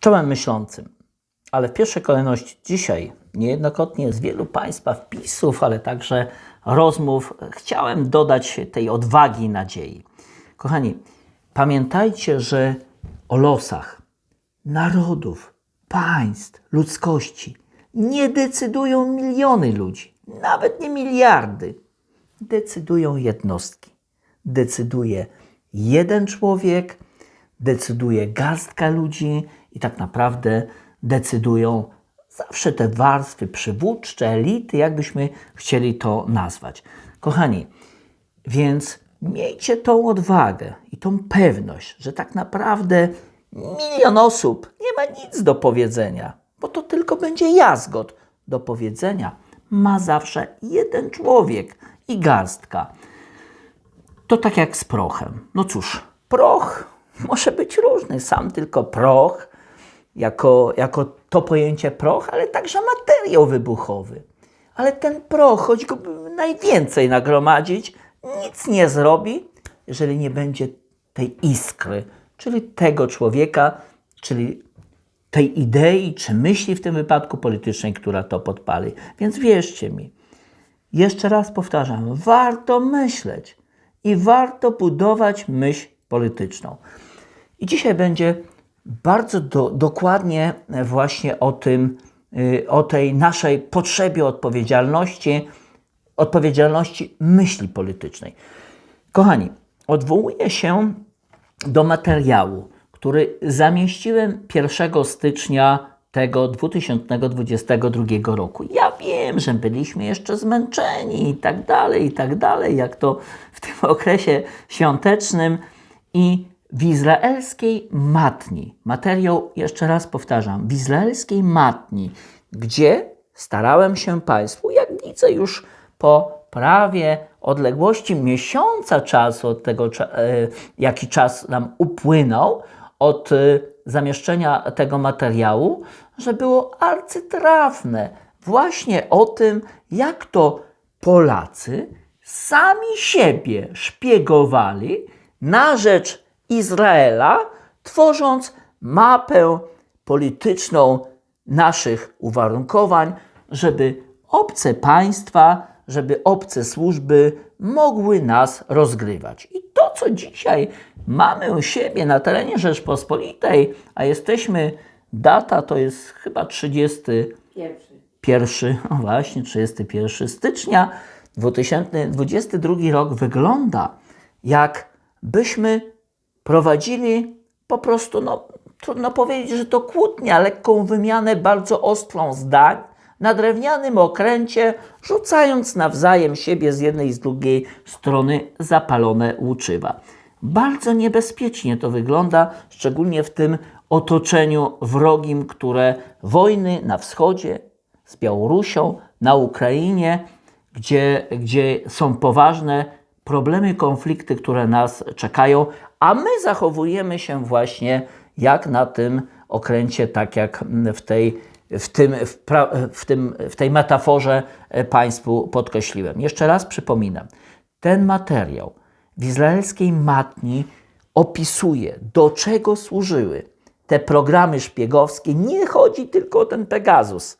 Czołem myślącym, ale w pierwszej kolejności dzisiaj niejednokrotnie z wielu Państwa wpisów, ale także rozmów chciałem dodać tej odwagi i nadziei. Kochani, pamiętajcie, że o losach narodów, państw, ludzkości nie decydują miliony ludzi, nawet nie miliardy. Decydują jednostki. Decyduje jeden człowiek, decyduje garstka ludzi i tak naprawdę decydują zawsze te warstwy przywódcze, elity, jakbyśmy chcieli to nazwać. Kochani, więc miejcie tą odwagę i tą pewność, że tak naprawdę milion osób nie ma nic do powiedzenia, bo to tylko będzie jazgot. Do powiedzenia ma zawsze jeden człowiek i garstka. To tak jak z prochem. No cóż, proch może być różny, sam tylko proch, jako, jako to pojęcie proch, ale także materiał wybuchowy. Ale ten proch, choć go najwięcej nagromadzić, nic nie zrobi, jeżeli nie będzie tej iskry, czyli tego człowieka, czyli tej idei czy myśli w tym wypadku politycznej, która to podpali. Więc wierzcie mi, jeszcze raz powtarzam, warto myśleć i warto budować myśl polityczną. I dzisiaj będzie bardzo do, dokładnie właśnie o tym, y, o tej naszej potrzebie odpowiedzialności, odpowiedzialności myśli politycznej. Kochani, odwołuję się do materiału, który zamieściłem 1 stycznia tego 2022 roku. Ja wiem, że byliśmy jeszcze zmęczeni i tak dalej, i tak dalej, jak to w tym okresie świątecznym i w izraelskiej matni, materiał, jeszcze raz powtarzam, w izraelskiej matni, gdzie starałem się Państwu, jak widzę już po prawie odległości miesiąca czasu od tego, jaki czas nam upłynął, od zamieszczenia tego materiału, że było arcytrafne właśnie o tym, jak to Polacy sami siebie szpiegowali na rzecz Izraela, tworząc mapę polityczną naszych uwarunkowań, żeby obce państwa, żeby obce służby mogły nas rozgrywać. I to, co dzisiaj mamy u siebie na terenie Rzeczpospolitej, a jesteśmy, data to jest chyba 31, Pierwszy. o właśnie, 31 stycznia 2022 rok wygląda, jak byśmy prowadzili po prostu, no trudno powiedzieć, że to kłótnia, lekką wymianę bardzo ostrą zdań na drewnianym okręcie, rzucając nawzajem siebie z jednej i z drugiej strony zapalone łuczywa. Bardzo niebezpiecznie to wygląda, szczególnie w tym otoczeniu wrogim, które wojny na wschodzie z Białorusią, na Ukrainie, gdzie, gdzie są poważne problemy, konflikty, które nas czekają, a my zachowujemy się właśnie jak na tym okręcie, tak jak w tej, w tym, w, pra, w, tym, w tej metaforze Państwu podkreśliłem. Jeszcze raz przypominam, ten materiał w izraelskiej matni opisuje, do czego służyły te programy szpiegowskie. Nie chodzi tylko o ten Pegasus.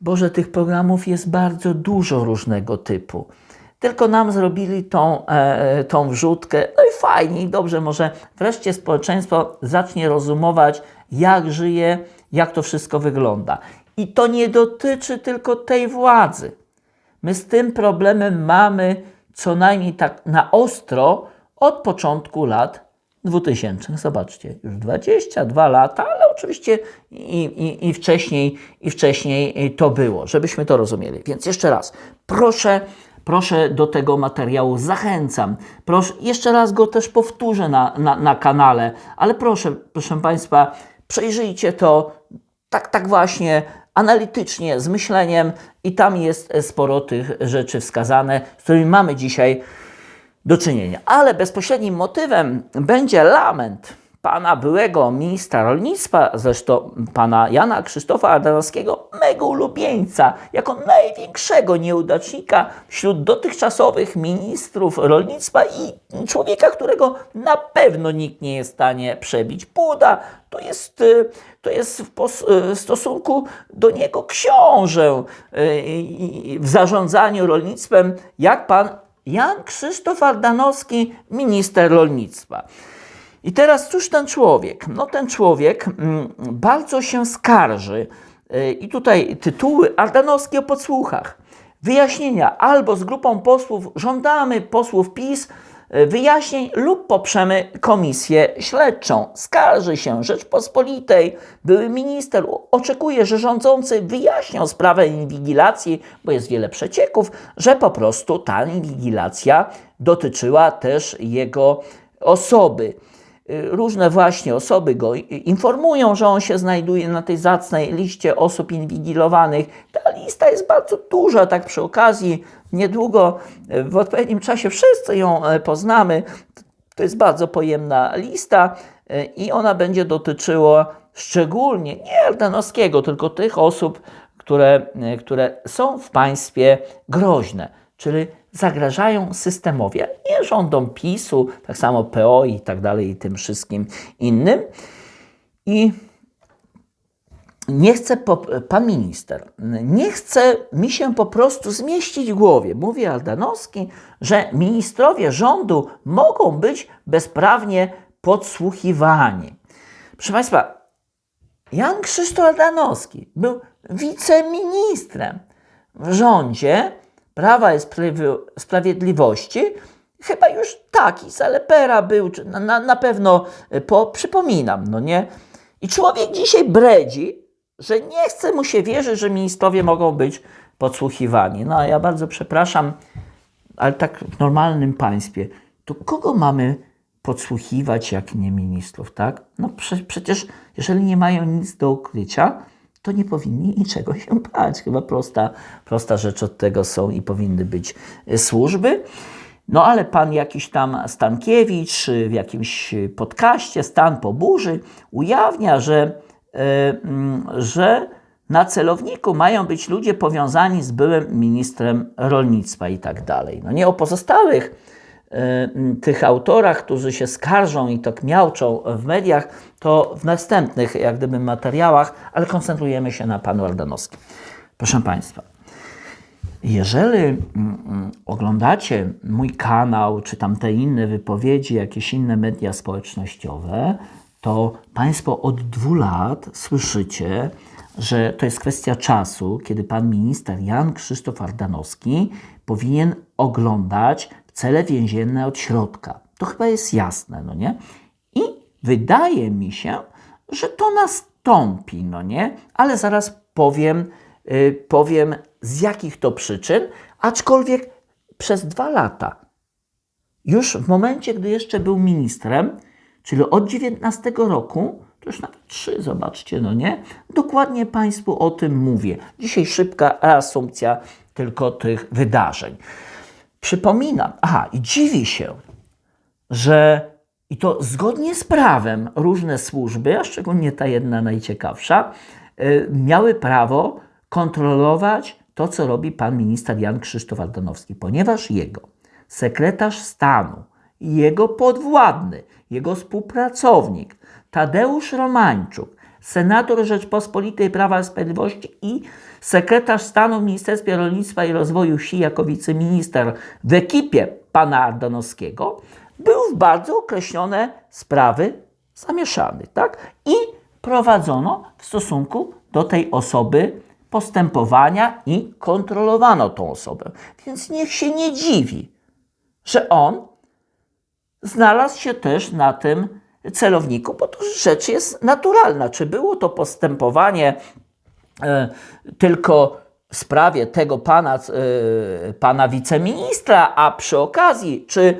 Boże, tych programów jest bardzo dużo różnego typu. Tylko nam zrobili tą, e, tą wrzutkę. No i fajnie, i dobrze, może wreszcie społeczeństwo zacznie rozumować, jak żyje, jak to wszystko wygląda. I to nie dotyczy tylko tej władzy. My z tym problemem mamy co najmniej tak na ostro od początku lat 2000. Zobaczcie, już 22 lata, ale oczywiście i, i, i, wcześniej, i wcześniej to było, żebyśmy to rozumieli. Więc jeszcze raz, proszę, proszę do tego materiału, zachęcam. Proszę, jeszcze raz go też powtórzę na, na, na kanale, ale proszę, proszę Państwa, przejrzyjcie to tak, tak właśnie analitycznie, z myśleniem i tam jest sporo tych rzeczy wskazane, z którymi mamy dzisiaj do czynienia. Ale bezpośrednim motywem będzie lament pana byłego ministra rolnictwa, zresztą pana Jana Krzysztofa Ardanowskiego, mego ulubieńca, jako największego nieudacznika wśród dotychczasowych ministrów rolnictwa i człowieka, którego na pewno nikt nie jest w stanie przebić. Puda to jest, y, to jest w, w stosunku do niego książę y, w zarządzaniu rolnictwem, jak pan Jan Krzysztof Ardanowski, minister rolnictwa. I teraz cóż ten człowiek? No ten człowiek mm, bardzo się skarży. Y, I tutaj tytuły Ardanowski o podsłuchach. Wyjaśnienia albo z grupą posłów żądamy posłów PiS y, wyjaśnień lub poprzemy komisję śledczą. Skarży się Rzeczpospolitej, były minister oczekuje, że rządzący wyjaśnią sprawę inwigilacji, bo jest wiele przecieków, że po prostu ta inwigilacja dotyczyła też jego osoby. Y, różne właśnie osoby go informują, że on się znajduje na tej zacnej liście osób inwigilowanych. Ta lista jest bardzo duża, tak przy okazji, niedługo y, w odpowiednim czasie wszyscy ją e, poznamy. To jest bardzo pojemna lista y, i ona będzie dotyczyła szczególnie nie Ardanowskiego, tylko tych osób, które, które są w państwie groźne, czyli zagrażają systemowi, nie rządom PiSu, tak samo PO i tak dalej i tym wszystkim innym. I nie chce, pan minister, nie chce mi się po prostu zmieścić w głowie, mówi Aldanowski, że ministrowie rządu mogą być bezprawnie podsłuchiwani. Proszę Państwa, Jan Krzysztof Aldanowski był wiceministrem w rządzie, Prawa i Sprawiedliwości, chyba już taki Salepera był, na, na pewno e, po, przypominam, no nie? I człowiek dzisiaj bredzi, że nie chce mu się wierzyć, że ministrowie mogą być podsłuchiwani. No ja bardzo przepraszam, ale tak w normalnym państwie, to kogo mamy podsłuchiwać, jak nie ministrów, tak? No prze, przecież, jeżeli nie mają nic do ukrycia, to nie powinni niczego się bać. Chyba prosta, prosta rzecz od tego są i powinny być e, służby. No ale pan jakiś tam Stankiewicz w jakimś podcaście Stan po burzy ujawnia, że, e, mm, że na celowniku mają być ludzie powiązani z byłym ministrem rolnictwa i tak dalej. No nie o pozostałych Y, tych autorach, którzy się skarżą i to kmiałczą w mediach, to w następnych jak gdyby materiałach, ale koncentrujemy się na panu Ardanowskim. Proszę Państwa, jeżeli mm, mm, oglądacie mój kanał, czy tam te inne wypowiedzi, jakieś inne media społecznościowe, to Państwo od dwóch lat słyszycie, że to jest kwestia czasu, kiedy pan minister Jan Krzysztof Ardanowski powinien oglądać cele więzienne od środka. To chyba jest jasne, no nie? Wydaje mi się, że to nastąpi, no nie? Ale zaraz powiem, yy, powiem z jakich to przyczyn, aczkolwiek przez dwa lata, już w momencie, gdy jeszcze był ministrem, czyli od 19 roku, to już nawet trzy, zobaczcie, no nie? Dokładnie Państwu o tym mówię. Dzisiaj szybka reasumpcja tylko tych wydarzeń. Przypominam, aha, i dziwi się, że i to zgodnie z prawem różne służby, a szczególnie ta jedna najciekawsza, y, miały prawo kontrolować to, co robi pan minister Jan Krzysztof Aldanowski, ponieważ jego sekretarz stanu, jego podwładny, jego współpracownik Tadeusz Romańczuk, senator Rzeczpospolitej Prawa i Sprawiedliwości i sekretarz stanu w Ministerstwie Rolnictwa i Rozwoju Wsi jako wiceminister w ekipie pana Ardanowskiego, był w bardzo określone sprawy zamieszany, tak? I prowadzono w stosunku do tej osoby postępowania i kontrolowano tą osobę. Więc niech się nie dziwi, że on znalazł się też na tym celowniku, bo to rzecz jest naturalna. Czy było to postępowanie e, tylko w sprawie tego pana, e, pana wiceministra, a przy okazji, czy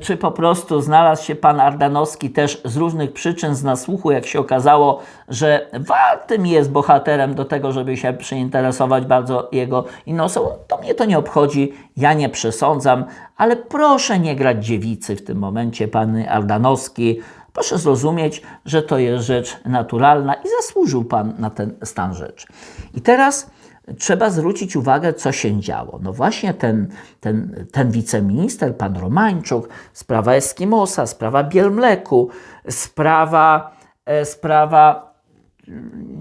czy po prostu znalazł się pan Ardanowski też z różnych przyczyn z nasłuchu, jak się okazało, że wartym jest bohaterem do tego, żeby się przyinteresować bardzo jego inną osobą, to mnie to nie obchodzi, ja nie przesądzam, ale proszę nie grać dziewicy w tym momencie, pan Ardanowski, Proszę zrozumieć, że to jest rzecz naturalna i zasłużył Pan na ten stan rzeczy. I teraz trzeba zwrócić uwagę, co się działo. No właśnie ten, ten, ten wiceminister, pan Romańczuk, sprawa Eskimosa, sprawa Bielmleku, sprawa, e, sprawa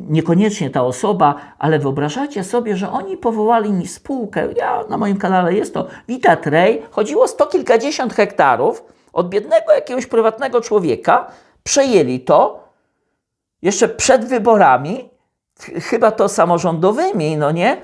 niekoniecznie ta osoba, ale wyobrażacie sobie, że oni powołali mi spółkę, ja na moim kanale jest to Vitatrej, chodziło sto kilkadziesiąt hektarów od biednego jakiegoś prywatnego człowieka, przejęli to jeszcze przed wyborami, chyba to samorządowymi, no nie?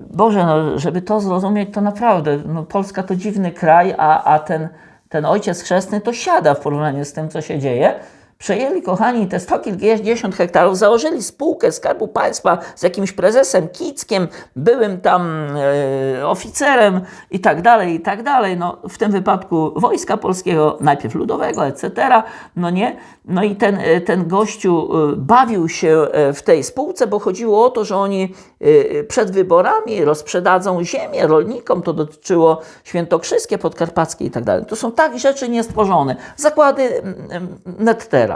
Boże, no, żeby to zrozumieć, to naprawdę, no, Polska to dziwny kraj, a, a ten, ten ojciec chrzestny to siada w porównaniu z tym, co się dzieje przejęli, kochani, te sto kilkadziesiąt hektarów, założyli spółkę Skarbu Państwa z jakimś prezesem Kickiem, byłym tam e, oficerem i tak dalej, i tak dalej. No, w tym wypadku Wojska Polskiego, najpierw Ludowego, etc. No nie? No i ten, e, ten gościu e, bawił się e, w tej spółce, bo chodziło o to, że oni przed wyborami rozprzedadzą ziemię rolnikom, to dotyczyło Świętokrzyskie, Podkarpackie i tak dalej. To są tak rzeczy niestworzone. Zakłady Nettera.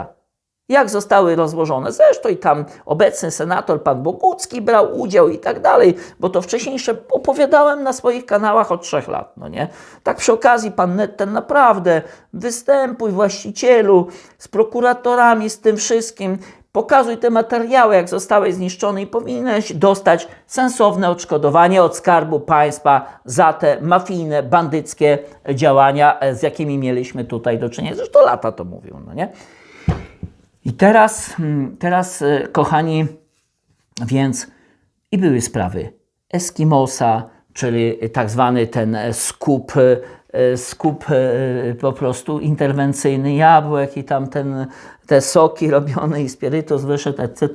Jak zostały rozłożone? Zresztą i tam obecny senator, pan Bogucki brał udział i tak dalej, bo to wcześniejsze opowiadałem na swoich kanałach od trzech lat, no nie? Tak przy okazji pan ten naprawdę występuj właścicielu z prokuratorami, z tym wszystkim, Pokazuj te materiały, jak zostałeś zniszczony i powinieneś dostać sensowne odszkodowanie od Skarbu Państwa za te mafijne, bandyckie działania, z jakimi mieliśmy tutaj do czynienia. Zresztą lata to mówią, no nie? I teraz, hmm, teraz, e, kochani, więc i były sprawy Eskimosa, czyli tak zwany ten skup, e, skup e, po prostu interwencyjny jabłek i tam ten, te soki robione i spirytus wyszedł, etc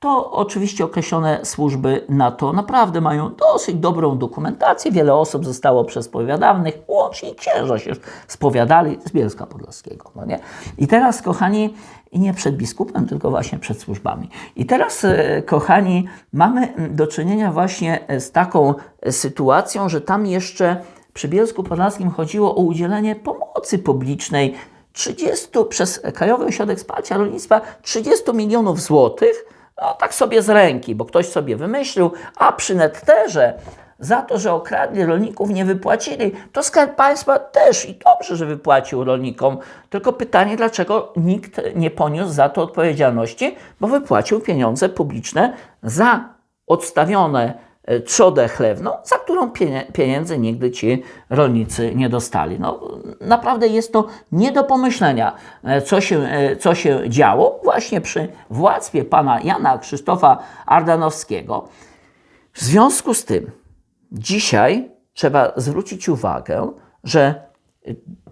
to oczywiście określone służby NATO naprawdę mają dosyć dobrą dokumentację. Wiele osób zostało przespowiadanych, łącznie księża się spowiadali z Bielska Podlaskiego. No nie? I teraz, kochani, nie przed biskupem, tylko właśnie przed służbami. I teraz, e, kochani, mamy do czynienia właśnie z taką sytuacją, że tam jeszcze przy Bielsku Podlaskim chodziło o udzielenie pomocy publicznej 30 przez Krajowy Ośrodek Wsparcia Rolnictwa 30 milionów złotych no tak sobie z ręki, bo ktoś sobie wymyślił, a przy netterze za to, że okradli rolników, nie wypłacili, to Skarb Państwa też i dobrze, że wypłacił rolnikom. Tylko pytanie, dlaczego nikt nie poniósł za to odpowiedzialności, bo wypłacił pieniądze publiczne za odstawione trzodę chlewną, za którą pieniędzy nigdy ci rolnicy nie dostali. No, naprawdę jest to nie do pomyślenia, e, co się, e, co się działo właśnie przy władztwie pana Jana Krzysztofa Ardanowskiego. W związku z tym dzisiaj trzeba zwrócić uwagę, że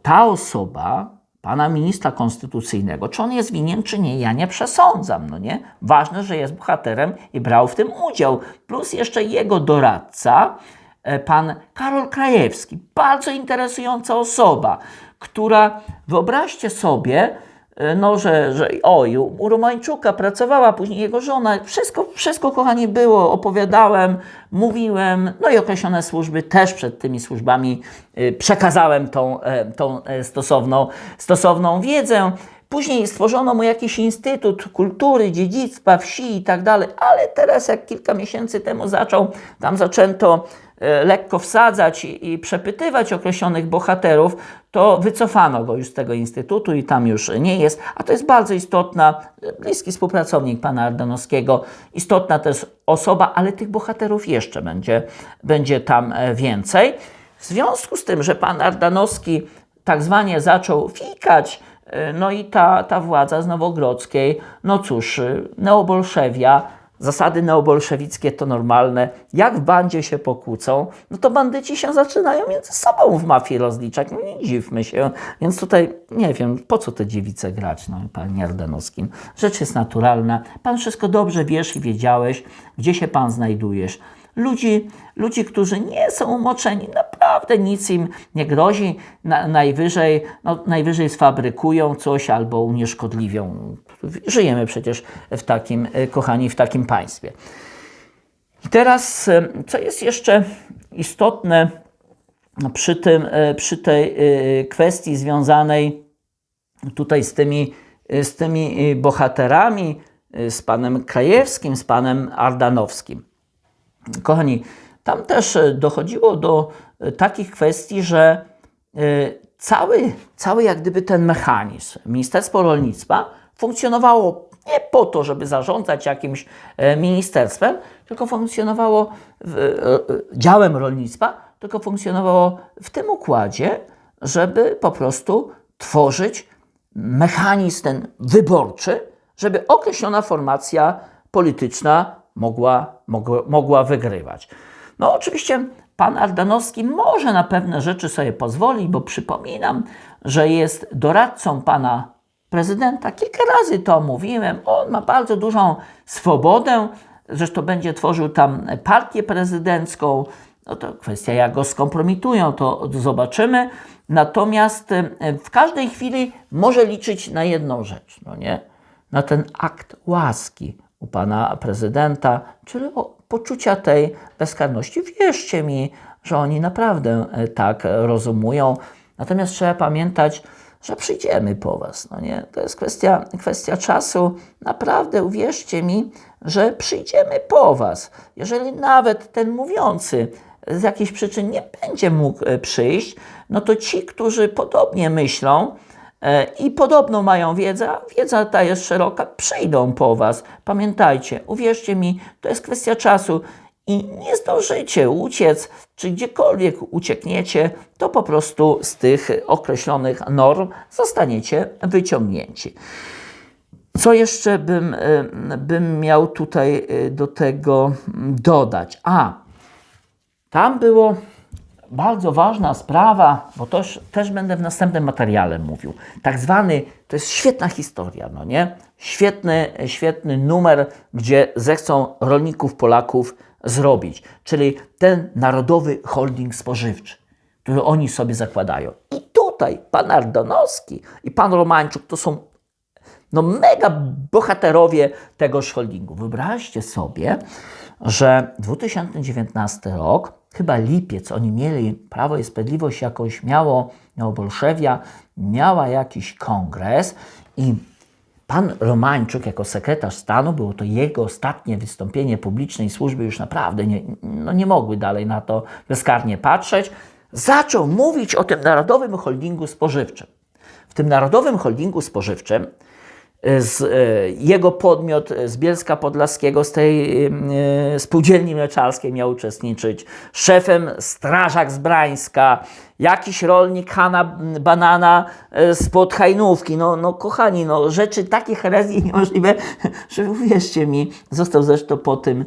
ta osoba pana ministra konstytucyjnego, czy on jest winien, czy nie, ja nie przesądzam, no nie? Ważne, że jest bohaterem i brał w tym udział. Plus jeszcze jego doradca, e, pan Karol Krajewski, bardzo interesująca osoba, która, wyobraźcie sobie, no, że, że oj, u Romańczuka pracowała, później jego żona, wszystko, wszystko kochani było, opowiadałem, mówiłem, no i określone służby też przed tymi służbami e, przekazałem tą, e, tą stosowną, stosowną wiedzę. Później stworzono mu jakiś instytut kultury, dziedzictwa, wsi i tak dalej, ale teraz jak kilka miesięcy temu zaczął, tam zaczęto E, lekko wsadzać i przepytywać określonych bohaterów, to wycofano go już z tego instytutu i tam już nie jest. A to jest bardzo istotna, bliski współpracownik pana Ardanowskiego, istotna też osoba, ale tych bohaterów jeszcze będzie, będzie tam e, więcej. W związku z tym, że pan Ardanowski tak zwanie zaczął fikać, e, no i ta, ta władza z Nowogrodzkiej, no cóż, neobolszewia, Zasady neobolszewickie to normalne. Jak w bandzie się pokłócą, no to bandyci się zaczynają między sobą w mafii rozliczać. No nie dziwmy się. Więc tutaj nie wiem, po co te dziewice grać, no panie Ardanowskim. Rzecz jest naturalna. Pan wszystko dobrze wiesz i wiedziałeś, gdzie się pan znajdujesz ludzi, ludzi, którzy nie są umoczeni, naprawdę nic im nie grozi, na, najwyżej, no, najwyżej sfabrykują coś albo unieszkodliwią. Żyjemy przecież w takim, e, kochani, w takim państwie. I teraz, e, co jest jeszcze istotne przy, tym, e, przy tej kwestii związanej tutaj z tymi, z tymi bohaterami, z panem Krajewskim, z panem Ardanowskim. Kochani, tam też dochodziło do takich kwestii, że cały, cały jak gdyby ten mechanizm, Ministerstwo Rolnictwa funkcjonowało nie po to, żeby zarządzać jakimś ministerstwem, tylko funkcjonowało działem rolnictwa, tylko funkcjonowało w tym układzie, żeby po prostu tworzyć mechanizm ten wyborczy, żeby określona formacja polityczna mogła, mogła, mogła wygrywać. No oczywiście pan Ardanowski może na pewne rzeczy sobie pozwolić, bo przypominam, że jest doradcą pana prezydenta. Kilka razy to mówiłem. On ma bardzo dużą swobodę. Zresztą będzie tworzył tam partię prezydencką. No to kwestia, jak go skompromitują, to zobaczymy. Natomiast w każdej chwili może liczyć na jedną rzecz, no nie? Na ten akt łaski u pana prezydenta, czyli poczucia tej bezkarności. Wierzcie mi, że oni naprawdę e, tak rozumują. Natomiast trzeba pamiętać, że przyjdziemy po was. No nie? To jest kwestia, kwestia czasu. Naprawdę uwierzcie mi, że przyjdziemy po was. Jeżeli nawet ten mówiący z jakichś przyczyn nie będzie mógł e, przyjść, no to ci, którzy podobnie myślą i podobno mają wiedzę, a wiedza ta jest szeroka, przyjdą po Was. Pamiętajcie, uwierzcie mi, to jest kwestia czasu i nie zdążycie uciec, czy gdziekolwiek uciekniecie, to po prostu z tych określonych norm zostaniecie wyciągnięci. Co jeszcze bym, e, bym miał tutaj do tego dodać? A, tam było bardzo ważna sprawa, bo też, też będę w następnym materiale mówił. Tak zwany, to jest świetna historia, no nie? Świetny, świetny numer, gdzie zechcą rolników Polaków zrobić, czyli ten narodowy holding spożywczy, który oni sobie zakładają. I tutaj pan Ardanowski i pan Romańczuk to są no mega bohaterowie tegoż holdingu. Wyobraźcie sobie, że 2019 rok chyba lipiec, oni mieli, Prawo i Sprawiedliwość jakoś miało, miało Bolszewia, miała jakiś kongres i pan Romańczuk jako sekretarz stanu, było to jego ostatnie wystąpienie publicznej służby, już naprawdę nie, no nie mogły dalej na to bezkarnie patrzeć, zaczął mówić o tym Narodowym Holdingu Spożywczym. W tym Narodowym Holdingu Spożywczym z, e, jego podmiot z Bielska Podlaskiego, z tej y, spółdzielni mleczarskiej miał uczestniczyć. Szefem strażak z Brańska, jakiś rolnik Banana e, spod Hajnówki. No, no kochani, no, rzeczy takie herezji niemożliwe, że uwierzcie mi, został zresztą po tym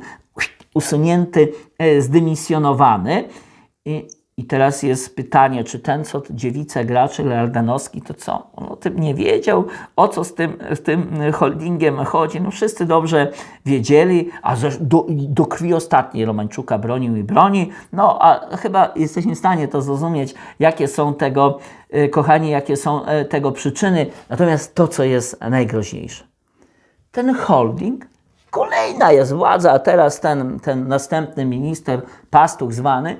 usunięty, zdymisjonowany. I teraz jest pytanie, czy ten, co dziewice gra, czy Larganowski, to co? On o tym nie wiedział, o co z tym, z tym holdingiem chodzi. No wszyscy dobrze wiedzieli, a do, do krwi ostatniej Romańczuka bronił i broni. No a chyba jesteśmy w stanie to zrozumieć, jakie są tego, y, kochani, jakie są e, tego przyczyny. Natomiast to, co jest najgroźniejsze. Ten holding kolejna jest władza, a teraz ten, ten następny minister, pastuch zwany,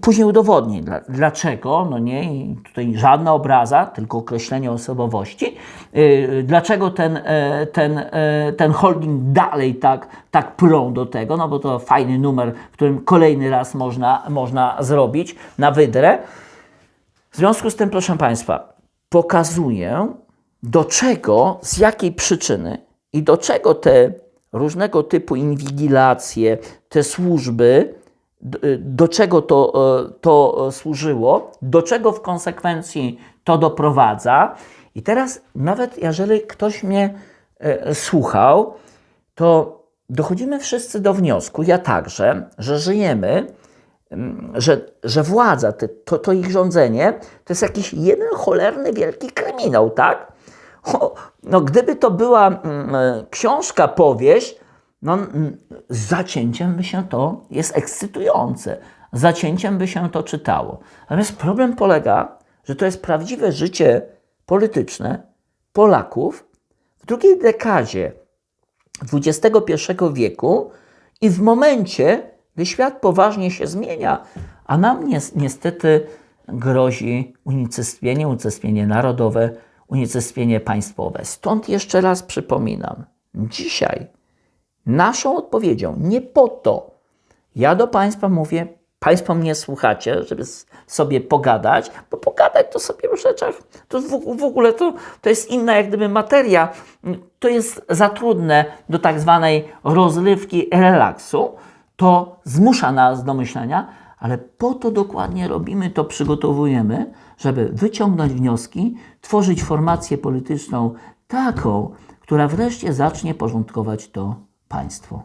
później udowodni, dlaczego, no nie, tutaj żadna obraza, tylko określenie osobowości, yy, dlaczego ten, e, ten, e, ten holding dalej tak, tak prą do tego, no bo to fajny numer, którym kolejny raz można, można zrobić na wydrę. W związku z tym, proszę Państwa, pokazuję, do czego, z jakiej przyczyny i do czego te różnego typu inwigilacje, te służby, Y, do czego to, y, to służyło, do czego w konsekwencji to doprowadza. I teraz, nawet jeżeli ktoś mnie y, słuchał, to dochodzimy wszyscy do wniosku, ja także, że żyjemy, że, że władza, to, to ich rządzenie, to jest jakiś jeden cholerny wielki kryminał, tak? No, gdyby to była książka, powieść, no, z zacięciem by się to jest ekscytujące. Zacięciem by się to czytało. Natomiast problem polega, że to jest prawdziwe życie polityczne Polaków w drugiej dekadzie XXI wieku i w momencie, gdy świat poważnie się zmienia, a nam niestety grozi unicestwienie, unicestwienie narodowe, unicestwienie państwowe. Stąd jeszcze raz przypominam, dzisiaj naszą odpowiedzią, nie po to, ja do Państwa mówię, Państwo mnie słuchacie, żeby sobie pogadać, bo pogadać to sobie o rzeczach, to w, w ogóle to, to jest inna jak gdyby materia, to jest za trudne do tak zwanej rozrywki, relaksu, to zmusza nas do myślenia, ale po to dokładnie robimy to, przygotowujemy, żeby wyciągnąć wnioski, tworzyć formację polityczną taką, która wreszcie zacznie porządkować to państwo.